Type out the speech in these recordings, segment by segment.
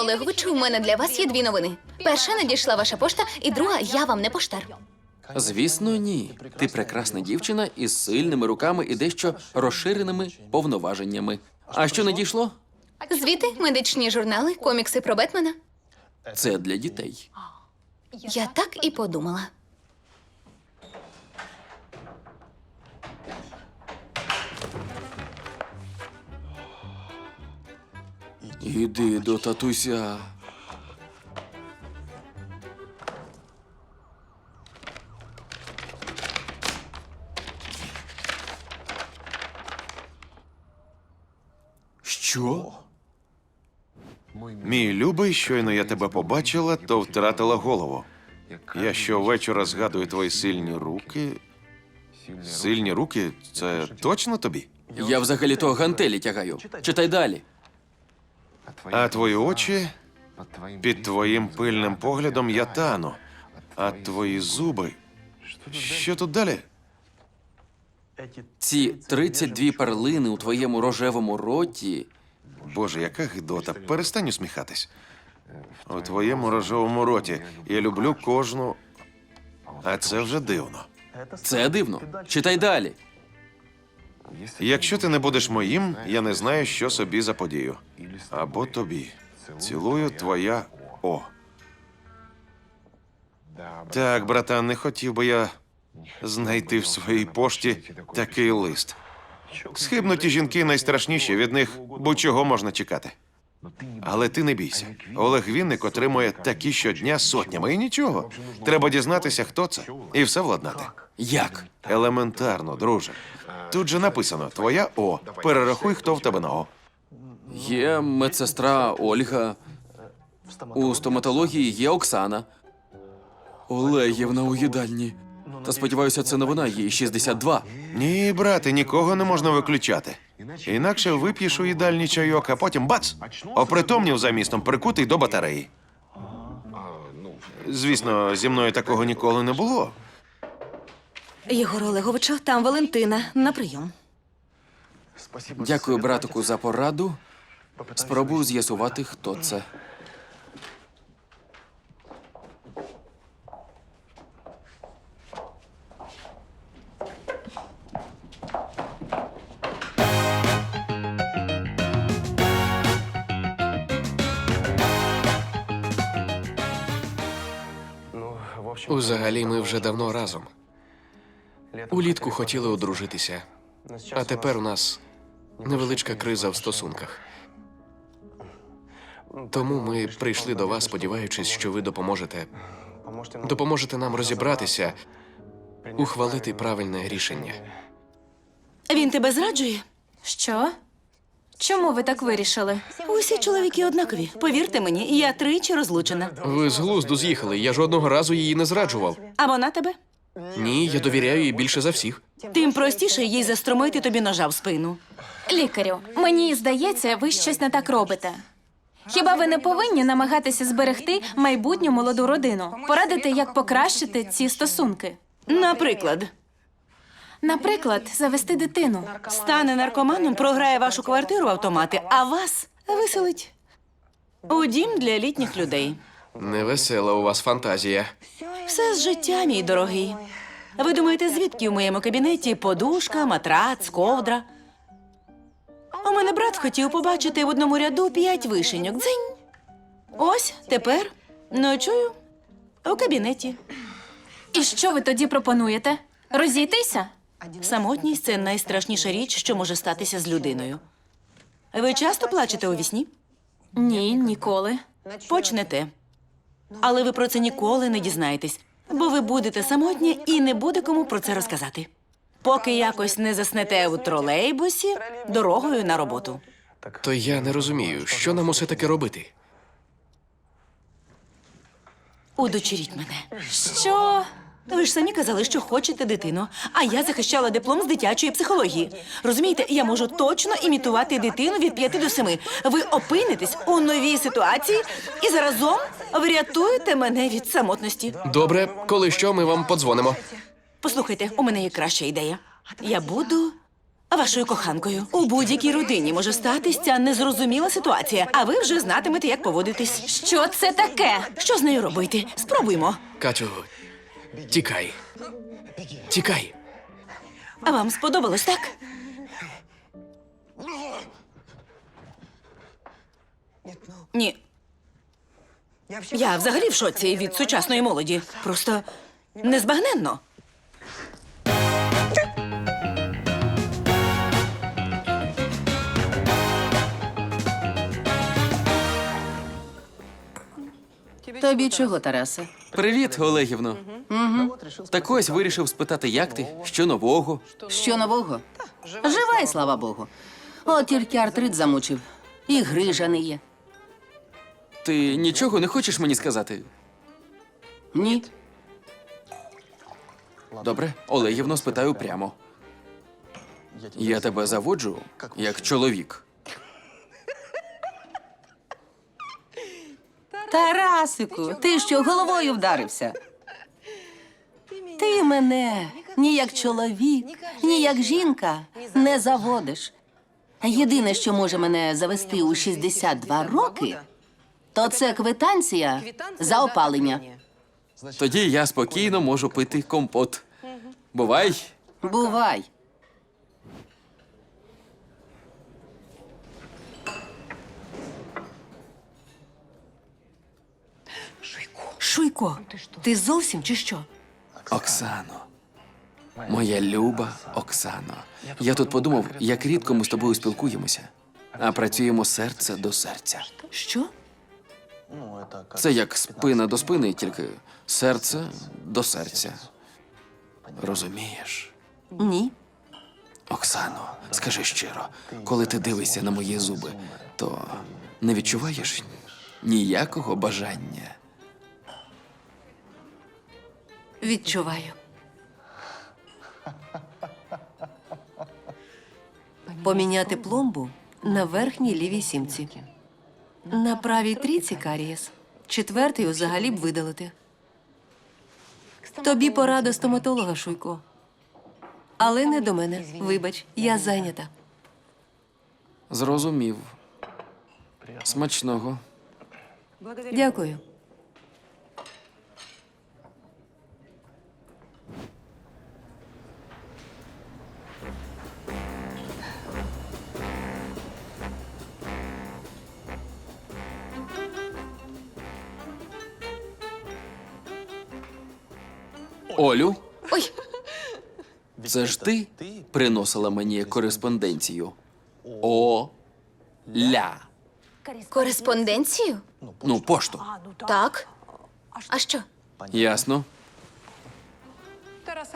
Олеговичу, у мене для вас є дві новини. Перша надійшла ваша пошта, і друга я вам не поштар. Звісно, ні. Ти прекрасна дівчина із сильними руками і дещо розширеними повноваженнями. А що надійшло? Звіти, медичні журнали, комікси про Бетмена. Це для дітей. Я так і подумала. Іди до татуся. Що? Мій любий, щойно я тебе побачила, то втратила голову. Я щовечора згадую твої сильні руки. Сильні руки це точно тобі? Я взагалі то гантелі тягаю. Читай далі. А твої очі під твоїм пильним поглядом я тану. А твої зуби. Що тут далі? Ці 32 перлини у твоєму рожевому роті. Боже, яка гидота. Перестань усміхатись. У твоєму рожевому роті я люблю кожну. А це вже дивно. Це дивно. Читай далі. Якщо ти не будеш моїм, я не знаю, що собі заподію. Або тобі. Цілую твоя О. Так, братан, не хотів би я знайти в своїй пошті такий лист. Схибнуті жінки найстрашніші, від них будь-чого можна чекати. Але ти не бійся. Олег Вінник отримує такі щодня сотнями і нічого. Треба дізнатися, хто це, і все владнати. Як? Елементарно, друже. Тут же написано твоя О. Перерахуй, хто в тебе на О. Є медсестра Ольга. У стоматології є Оксана. Олегівна у їдальні. Та сподіваюся, це новина, їй 62. Ні, брате, нікого не можна виключати. Інакше вип'єш у їдальні чайок, а потім бац! Опритомнів за містом, прикутий до батареї. Звісно, зі мною такого ніколи не було. Єгор Олеговичу, там Валентина на прийом. Дякую, братику, за пораду. Спробую з'ясувати, хто це. Узагалі, ми вже давно разом. Улітку хотіли одружитися, а тепер у нас невеличка криза в стосунках. Тому ми прийшли до вас, сподіваючись, що ви допоможете. Допоможете нам розібратися, ухвалити правильне рішення. Він тебе зраджує? Що? Чому ви так вирішили? Усі чоловіки однакові. Повірте мені, я тричі розлучена. Ви з глузду з'їхали. Я жодного разу її не зраджував. А вона тебе? Ні, я довіряю їй більше за всіх. Тим простіше їй застромити тобі ножа в спину. Лікарю, мені здається, ви щось не так робите. Хіба ви не повинні намагатися зберегти майбутню молоду родину? Порадити, як покращити ці стосунки? Наприклад, Наприклад, завести дитину. стане наркоманом, програє вашу квартиру в автомати, а вас виселить у дім для літніх людей. Невесела у вас фантазія. Все з життя, мій дорогий. Ви думаєте, звідки в моєму кабінеті подушка, матрац, ковдра? У мене брат хотів побачити в одному ряду п'ять вишеньок. Дзинь. Ось тепер ночую у кабінеті. І що ви тоді пропонуєте? Розійтися? Самотність це найстрашніша річ, що може статися з людиною. Ви часто плачете у вісні? Ні, ніколи. Почнете. Але ви про це ніколи не дізнаєтесь, бо ви будете самотні і не буде кому про це розказати. Поки якось не заснете у тролейбусі дорогою на роботу. То я не розумію, що нам усе таке робити. Удочеріть мене. Що? Ви ж самі казали, що хочете дитину, а я захищала диплом з дитячої психології. Розумієте, я можу точно імітувати дитину від 5 до 7. Ви опинитесь у новій ситуації і заразом врятуєте мене від самотності. Добре, коли що, ми вам подзвонимо. Послухайте, у мене є краща ідея. Я буду вашою коханкою. У будь-якій родині може статись ця незрозуміла ситуація, а ви вже знатимете, як поводитись. Що це таке? Що з нею робити? Спробуймо. Катю, тікай. Тікай. А вам сподобалось, так? Ні. Я взагалі в шоці від сучасної молоді. Просто незбагненно. Тобі чого, Тарасе? Привіт, Олегівно. Угу. Так ось вирішив спитати, як ти, що нового. Що нового? Жива, і слава Богу. От тільки артрит замучив. І грижа не є. Ти нічого не хочеш мені сказати? Ні. Добре, Олегівно, спитаю прямо. Я тебе заводжу як чоловік. Тарасику, ти що головою вдарився? Ти мене ні як чоловік, ні як жінка не заводиш. Єдине, що може мене завести у 62 роки, то це квитанція за опалення. Тоді я спокійно можу пити компот. Бувай. Бувай. Шуйко, ти зовсім чи що? Оксано. Моя люба Оксано. Я тут подумав, як рідко ми з тобою спілкуємося, а працюємо серце до серця. Що? Це як спина до спини, тільки серце до серця. Розумієш? Ні. Оксано, скажи щиро, коли ти дивишся на мої зуби, то не відчуваєш ніякого бажання. Відчуваю. Поміняти пломбу на верхній лівій сімці. На правій трійці карієс. Четвертий взагалі б видалити. Тобі пора до стоматолога, Шуйко. Але не до мене. Вибач, я зайнята. Зрозумів. Смачного. Дякую. Олю, Ой, це ж ти приносила мені кореспонденцію. О. Ля. кореспонденцію? Ну, пошту. Так. А що? Ясно.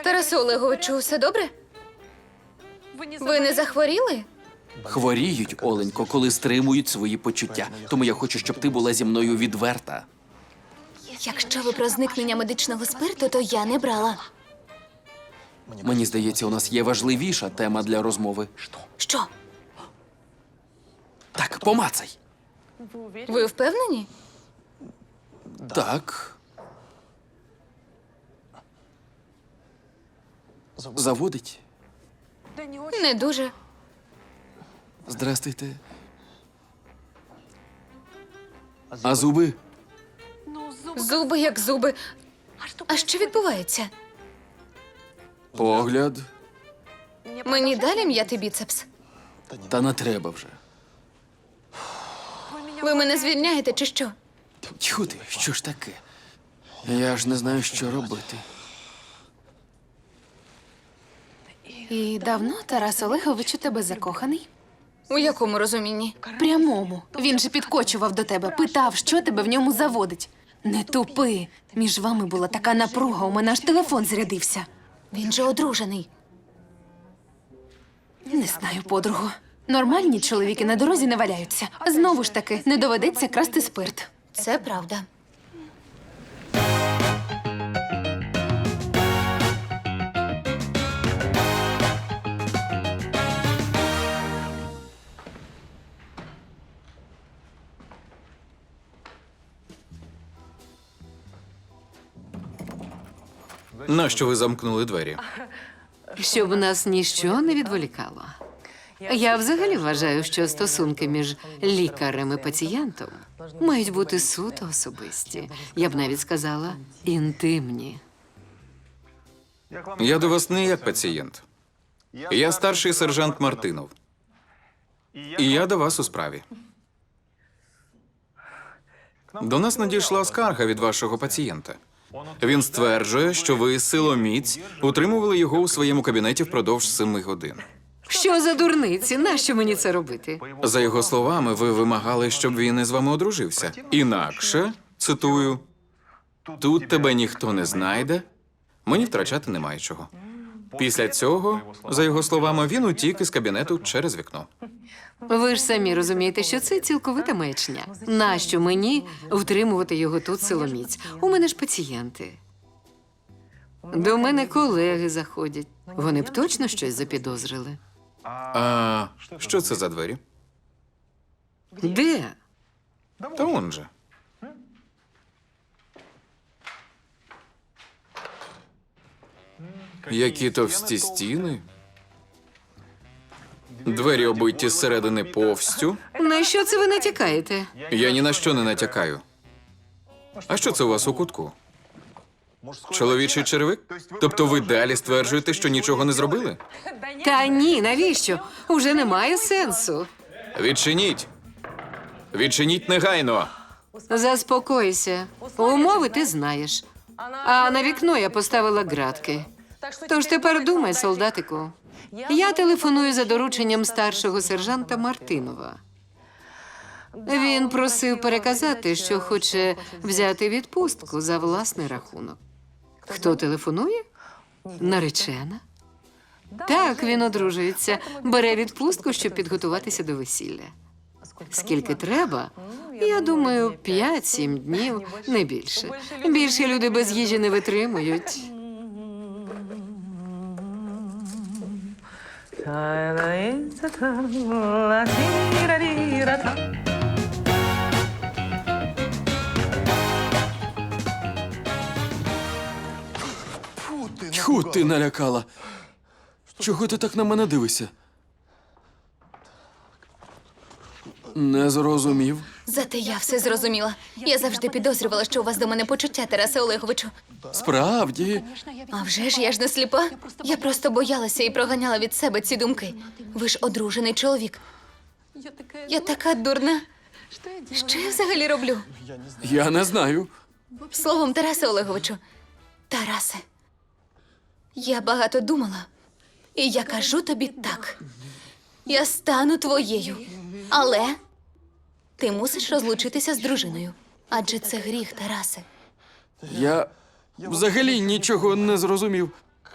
Тарасе Олеговичу, все добре? Ви не захворіли? Хворіють, Оленько, коли стримують свої почуття. Тому я хочу, щоб ти була зі мною відверта. Якщо ви про зникнення медичного спирту, то я не брала. Мені здається, у нас є важливіша тема для розмови. Що? Так, помацай. Ви впевнені? Так. Заводить. Не дуже. Здрастуйте. А зуби? Зуби як зуби. А що відбувається? Погляд. Мені далі м'яти біцепс. Та не треба вже. Ви мене звільняєте чи що? Тьху ти, що ж таке? Я ж не знаю, що робити. І давно Тарас Олегович у тебе закоханий? У якому розумінні? Прямому. Він же підкочував до тебе, питав, що тебе в ньому заводить. Не тупи. Між вами була така напруга, у мене аж телефон зрядився. Він же одружений. Не знаю, подругу. Нормальні чоловіки на дорозі не валяються. Знову ж таки, не доведеться красти спирт. Це правда. Нащо ви замкнули двері? Щоб нас ніщо не відволікало. Я взагалі вважаю, що стосунки між лікарем і пацієнтом мають бути суто особисті. Я б навіть сказала інтимні. Я до вас не як пацієнт. Я старший сержант Мартинов. І я до вас у справі. До нас надійшла скарга від вашого пацієнта. Він стверджує, що ви силоміць утримували його у своєму кабінеті впродовж семи годин. Що за дурниці? Нащо мені це робити? За його словами, ви вимагали, щоб він із вами одружився. Інакше, цитую, тут тебе ніхто не знайде, мені втрачати немає чого. Після цього, за його словами, він утік із кабінету через вікно. Ви ж самі розумієте, що це цілковита маячня. Нащо мені втримувати його тут силоміць? У мене ж пацієнти. До мене колеги заходять. Вони б точно щось запідозрили. А що це за двері? Де? Та он же. Які товсті стіни. Двері оббиті зсередини повстю. На що це ви натякаєте? Я ні на що не натякаю. А що це у вас у кутку? Чоловічий черевик? Тобто ви далі стверджуєте, що нічого не зробили? Та ні, навіщо? Уже немає сенсу. Відчиніть! Відчиніть негайно! Заспокойся. Умови ти знаєш. А на вікно я поставила ґратки. Тож тепер думай, солдатику. Я телефоную за дорученням старшого сержанта Мартинова. Він просив переказати, що хоче взяти відпустку за власний рахунок. Хто телефонує? Наречена. Так, він одружується, бере відпустку, щоб підготуватися до весілля. Скільки треба? Я думаю, 5-7 днів, не більше. Більше люди без їжі не витримують. Тьху, ти налякала. Чого ти так на мене дивишся? Не зрозумів. Зате я все зрозуміла. Я завжди підозрювала, що у вас до мене почуття, Тарасе Олеговичу. Справді, А вже ж я ж не сліпа. Я просто боялася і проганяла від себе ці думки. Ви ж одружений чоловік. Я така дурна. Що я взагалі роблю? я не знаю. Словом, Тарасе Олеговичу. Тарасе. Я багато думала. І я кажу тобі так. Я стану твоєю. Але ти мусиш розлучитися з дружиною. Адже це гріх, Тарасе. Я взагалі нічого не зрозумів.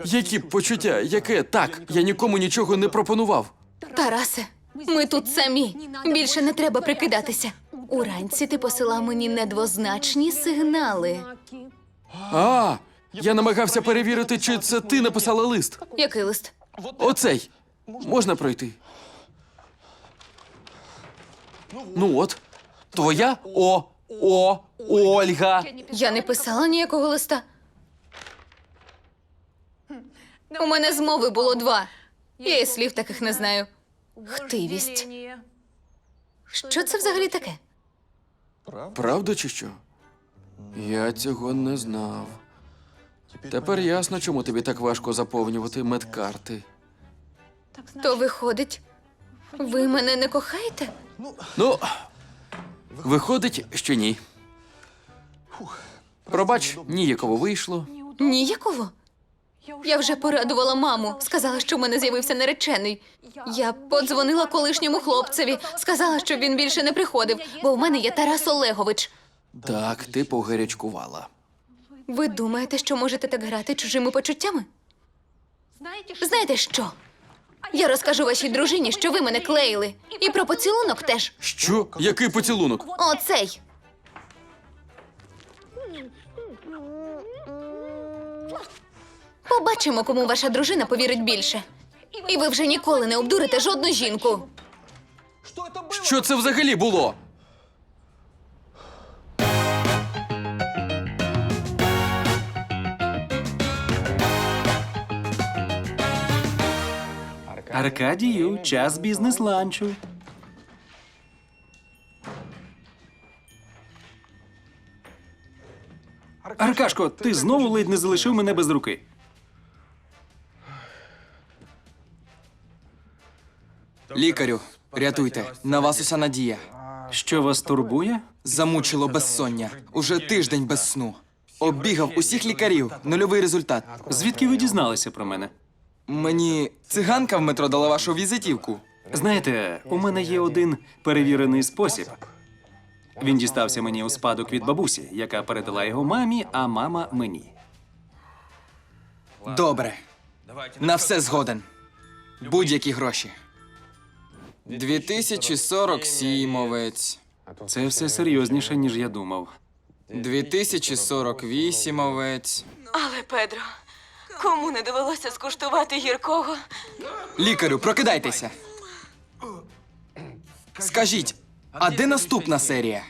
Які почуття? Яке так? Я нікому нічого не пропонував. Тарасе, ми тут самі. Більше не треба прикидатися. Уранці ти посилав мені недвозначні сигнали. А, я намагався перевірити, чи це ти написала лист. Який лист? Оцей. Можна пройти. Ну от, твоя О. О. Ольга. Я не писала ніякого листа. У мене змови було два. Я і слів таких не знаю. Хтивість. Що це взагалі таке? Правда чи що? Я цього не знав. Тепер ясно, чому тобі так важко заповнювати медкарти. То виходить, ви мене не кохаєте? Ну, виходить, що ні. Пробач, ніяково вийшло. Ніякого. Я вже порадувала маму, сказала, що в мене з'явився наречений. Я подзвонила колишньому хлопцеві, сказала, щоб він більше не приходив, бо в мене є Тарас Олегович. Так, ти погарячкувала. Ви думаєте, що можете так грати чужими почуттями? Знаєте що? Я розкажу вашій дружині, що ви мене клеїли. І про поцілунок теж. Що? Який поцілунок? Оцей. Побачимо, кому ваша дружина повірить більше. І ви вже ніколи не обдурите жодну жінку. Що це взагалі було? Аркадію, час бізнес-ланчу. Аркашко, ти знову ледь не залишив мене без руки. Лікарю, рятуйте, на вас уся надія. Що вас турбує? Замучило безсоння. Уже тиждень без сну. Оббігав усіх лікарів. Нульовий результат. Звідки ви дізналися про мене? Мені циганка в метро дала вашу візитівку. Знаєте, у мене є один перевірений спосіб. Він дістався мені у спадок від бабусі, яка передала його мамі, а мама мені. Добре. На все згоден. Будь-які гроші. 2047 овець. Це все серйозніше, ніж я думав. 2048 овець. Але, Педро, кому не довелося скуштувати гіркого? Лікарю, прокидайтеся. Скажіть, а де наступна серія?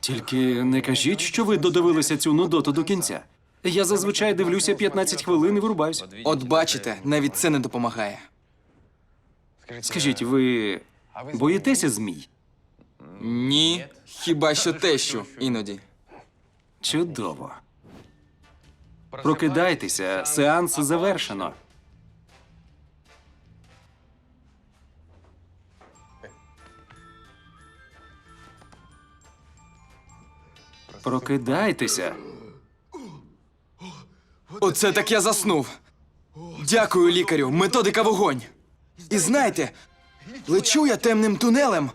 Тільки не кажіть, що ви додивилися цю нудоту до кінця. Я зазвичай дивлюся 15 хвилин і вирубаюсь. От бачите, навіть це не допомагає. Скажіть, ви боїтеся змій? Ні, хіба що те, що іноді. Чудово. Прокидайтеся, сеанс завершено. Прокидайтеся. Оце так я заснув. Дякую, лікарю, методика вогонь. І знаєте, лечу я темним тунелем,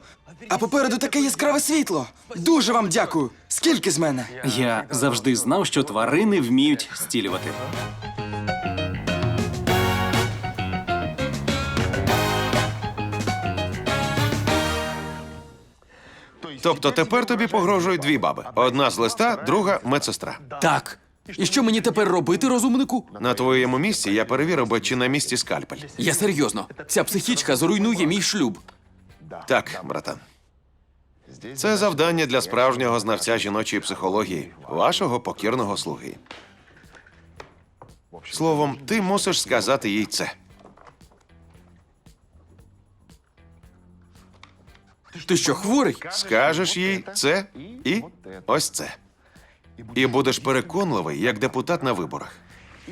а попереду таке яскраве світло. Дуже вам дякую. Скільки з мене? Я завжди знав, що тварини вміють зцілювати. Тобто тепер тобі погрожують дві баби: одна з листа, друга медсестра. Так. І що мені тепер робити, розумнику? На твоєму місці я перевірив би, чи на місці скальпель. Я серйозно. Ця психічка зруйнує мій шлюб. Так, братан. Це завдання для справжнього знавця жіночої психології, вашого покірного слуги. Словом, ти мусиш сказати їй це. Ти що, хворий? Скажеш їй це і ось це. І будеш переконливий, як депутат на виборах.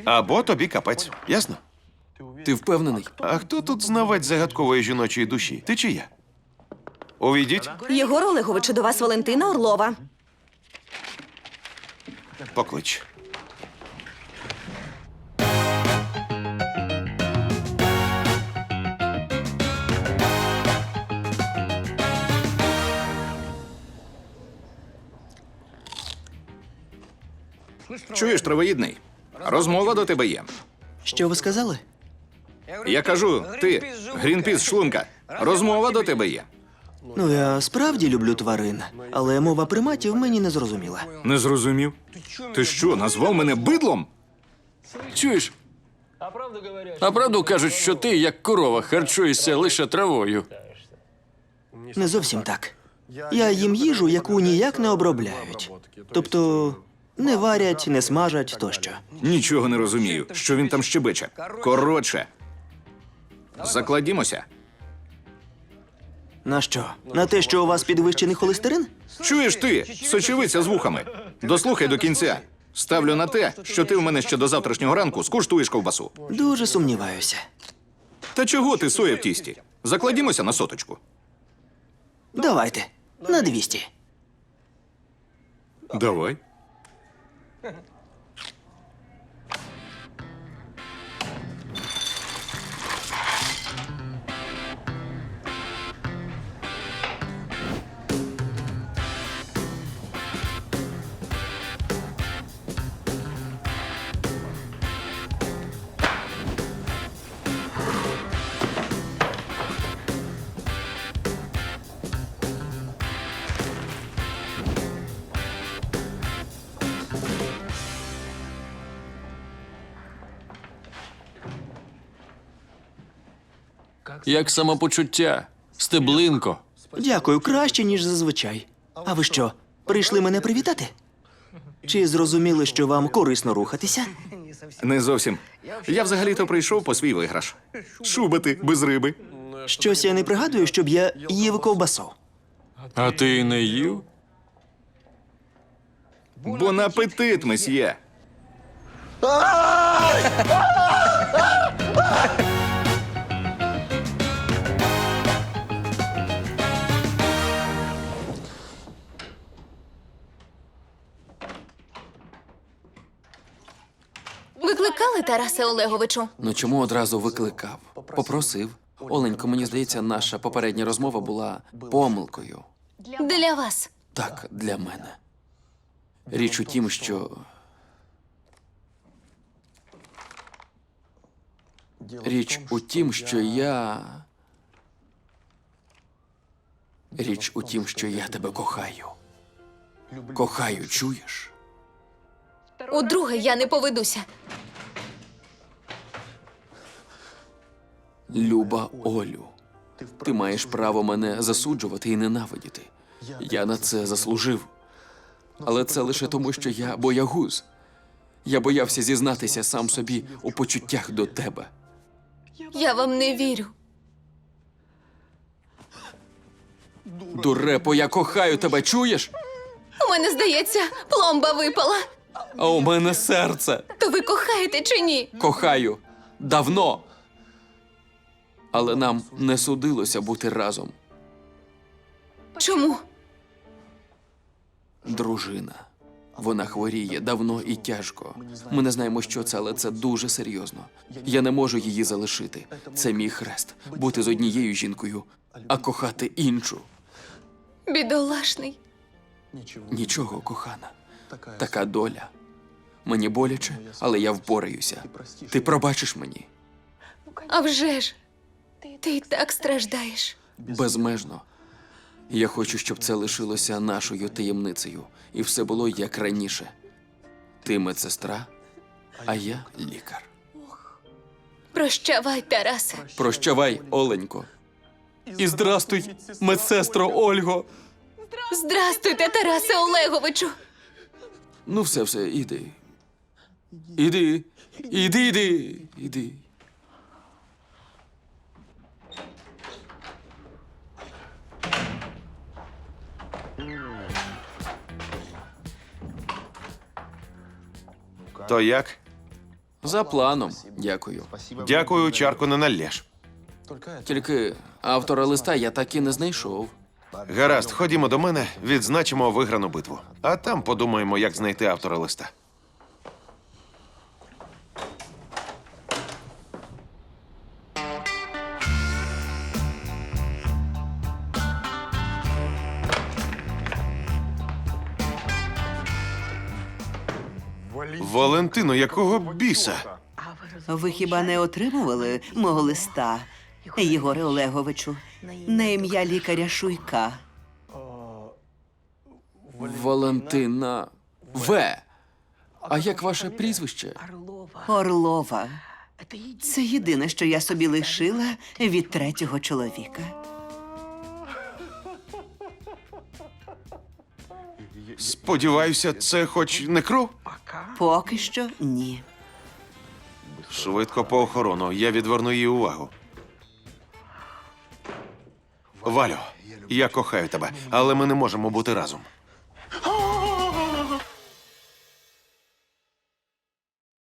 Або тобі капець. Ясно? Ти впевнений? А хто тут знавець загадкової жіночої душі? Ти чи я? Увійдіть, Єгор Олеговичу, до вас Валентина Орлова. поклич. Чуєш, травоїдний? Розмова до тебе є. Що ви сказали? Я кажу, ти, Грінпіс шлунка, розмова до тебе є. Ну, я справді люблю тварин, але мова приматів мені не зрозуміла. Не зрозумів. Ти що, назвав мене бидлом? Чуєш? А правду кажуть, що ти, як корова, харчуєшся лише травою. Не зовсім так. Я їм їжу, яку ніяк не обробляють. Тобто не варять, не смажать тощо. Нічого не розумію. Що він там щебече? Коротше. Закладімося. На що? На те, що у вас підвищений холестерин? Чуєш ти, сочевиця з вухами. Дослухай до кінця. Ставлю на те, що ти в мене ще до завтрашнього ранку скуштуєш ковбасу. Дуже сумніваюся. Та чого ти соя в тісті? Закладімося на соточку. Давайте. На 200. Давай. Як самопочуття, стеблинко. Дякую, краще, ніж зазвичай. А ви що, прийшли мене привітати? Чи зрозуміли, що вам корисно рухатися? Не зовсім. Я взагалі-то прийшов по свій виграш. Шубити без риби. Щось я не пригадую, щоб я їв ковбасу. А ти не їв? Бон апетит, месьє. Тарасе Олеговичу? Ну чому одразу викликав? Попросив. Оленько, мені здається, наша попередня розмова була помилкою. Для вас. Так, для мене. Річ у тім, що. Річ у тім, що я. Річ у тім, що я тебе кохаю. Кохаю, чуєш? Удруге я не поведуся. Люба Олю, ти маєш право мене засуджувати і ненавидіти. Я на це заслужив. Але це лише тому, що я боягуз. Я боявся зізнатися сам собі у почуттях до тебе. Я вам не вірю. Дурепо, я кохаю тебе, чуєш? У мене, здається, пломба випала. А у мене серце. То ви кохаєте чи ні? Кохаю. Давно. Але нам не судилося бути разом. Чому? Дружина. Вона хворіє давно і тяжко. Ми не знаємо, що це, але це дуже серйозно. Я не можу її залишити. Це мій хрест бути з однією жінкою, а кохати іншу. Бідолашний. Нічого, кохана. Така доля. Мені боляче, але я впораюся. Ти пробачиш мені А вже ж. Ти так страждаєш. безмежно. Я хочу, щоб це лишилося нашою таємницею, і все було як раніше. Ти медсестра, а я лікар. Прощавай, Тарасе. Прощавай, Оленько. І здрастуй, медсестро Ольго. Здрастуйте, Тарасе Олеговичу. Ну, все, все, іди. Іди, іди, іди, іди. То як? За планом, дякую. Дякую, чарку не налєш. Тільки автора листа я так і не знайшов. Гаразд, ходімо до мене, відзначимо виграну битву. А там подумаємо, як знайти автора листа. Валентино, якого біса? Ви хіба не отримували мого листа, Єгоре Олеговичу, на ім'я лікаря Шуйка? Валентина В. А як ваше прізвище? Орлова. Це єдине, що я собі лишила від третього чоловіка. Сподіваюся, це хоч не кров? Поки що ні. Швидко по охорону, я відверну її увагу. Валю, я кохаю тебе, але ми не можемо бути разом.